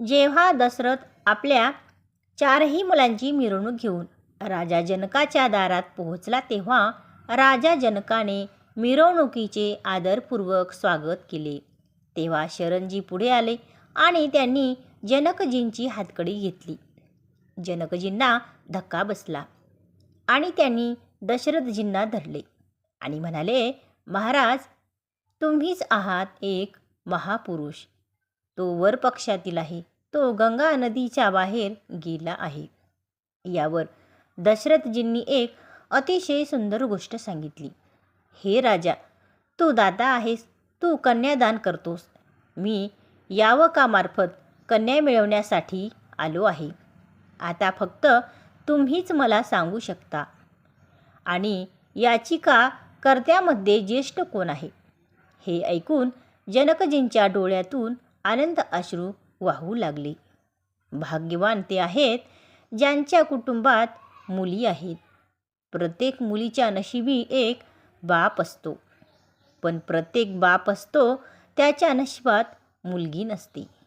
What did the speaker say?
जेव्हा दशरथ आपल्या चारही मुलांची मिरवणूक घेऊन राजा जनकाच्या दारात पोहोचला तेव्हा राजा जनकाने मिरवणुकीचे आदरपूर्वक स्वागत केले. तेव्हा शरणजी पुढे आले आणि त्यांनी जनकजींची हातकडी घेतली. जनकजींना धक्का बसला आणि त्यांनी दशरथजींना धरले आणि म्हणाले महाराज तुम्हीच आहात एक महापुरुष. तो वर पक्षातील आहे. तो गंगा नदीच्या बाहेर गेला आहे. यावर दशरथजींनी एक अतिशय सुंदर गोष्ट सांगितली. हे राजा तू दाता आहेस. तू कन्यादान करतोस. मी यावकामार्फत कन्या मिळवण्यासाठी आलो आहे. आता फक्त तुम्हीच मला सांगू शकता. आणि याचिका कर्त्यामध्ये ज्येष्ठ कोण आहे? हे ऐकून जनकजींच्या डोळ्यातून आनंद अश्रू वाहू लागले. भाग्यवान ते आहेत ज्यांच्या कुटुंबात मुली आहेत. प्रत्येक मुलीच्या नशिबी एक बाप असतो. पण प्रत्येक बाप असतो त्याच्या नशिबात मुलगी नसते.